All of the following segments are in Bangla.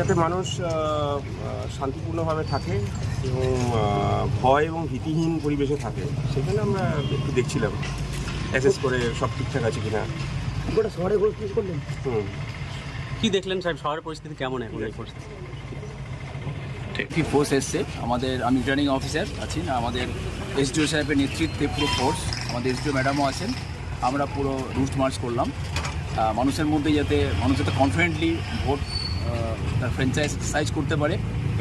যাতে মানুষ শান্তিপূর্ণভাবে থাকে এবং ভয় এবং ভীতিহীন পরিবেশে থাকে। সেখানে আমরা একটু দেখছিলাম অ্যাসেস করে সব ঠিকঠাক আছে কিনা। গোটা শহরে গোল করলেন? হুম। কি দেখলেন সাহেব শহরের পরিস্থিতি কেমন এখন এই পরিস্থিতি? একটি ফোর্স এসছে। আমাদের আমি রিটার্নিং অফিসার আছি না আমাদের এসডিও সাহেবের নেতৃত্বে পুরো ফোর্স আমাদের এসডিও ম্যাডামও আছেন। আমরা পুরো রুট মার্চ করলাম। মানুষের মধ্যে যাতে মানুষ যাতে কনফিডেন্টলি ভোট ফ্র্যাঞ্চাইজ সাইজ করতে পারে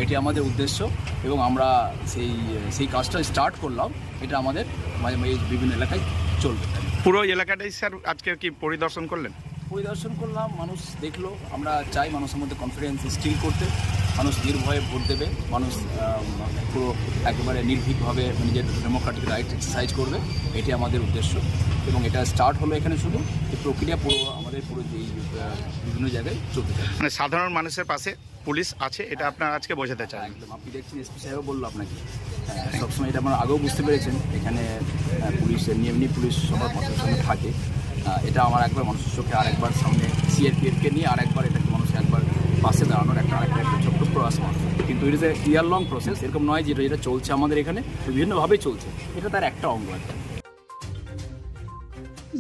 এটি আমাদের উদ্দেশ্য এবং আমরা সেই সেই কাজটা স্টার্ট করলাম এটা আমাদের মাঝে মাঝে বিভিন্ন এলাকায় চলবে। পুরো এলাকাটাই স্যার আজকে কি পরিদর্শন করলেন? পরিদর্শন করলাম মানুষ দেখল আমরা চাই মানুষের মধ্যে কনফিডেন্স স্টিল করতে। মানুষ নির্ভয়ে ভোট দেবে মানুষ পুরো একেবারে নির্ভীকভাবে নিজের ডেমোক্রেটিক রাইট এক্সারসাইজ করবে এটি আমাদের উদ্দেশ্য। এবং এটা স্টার্ট হলো এখানে শুধু এই প্রক্রিয়া পুরো আমাদের পুরো আহ, বিভিন্ন জায়গায় চলতে থাকে। মানে সাধারণ মানুষের পাশে পুলিশ আছে এটা আপনার আজকে বোঝাতে চান। একদম আপনি দেখছেন এসপি সাহেবও বলল আপনাকে। হ্যাঁ, সবসময় এটা আমরা আগেও বুঝতে পেরেছেন এখানে পুলিশের পুলিশ এমনি পুলিশ সবার মানুষের সঙ্গে থাকে। এটা আমার একবার মানুষের চোখে আরেকবার সামনে সিআরপিএফকে নিয়ে আরেকবার এটাকে মানুষ একবার পাশে দাঁড়ানোর একটা আরেকটা একটা প্রয়াস মাত্র কিন্তু it is a year long process এরকম নয় যেটা যেটা চলছে আমাদের এখানে, বিভিন্নভাবেই চলছে। এটা তার একটা অঙ্গ একটা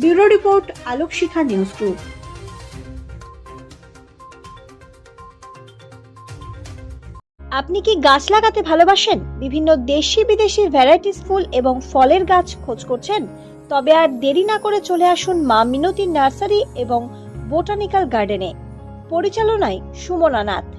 bureau report Alok Shikha news group আপনি কি গাছ লাগাতে ভালোবাসেন? বিভিন্ন দেশি বিদেশি ভ্যারাইটিস ফুল এবং ফলের গাছ খোঁজ করছেন? তবে আর দেরি না করে চলে আসুন মা মিনতি নার্সারি এবং বোটানিক্যাল গার্ডেনে। পরিচালনায় সুমনা নাথ।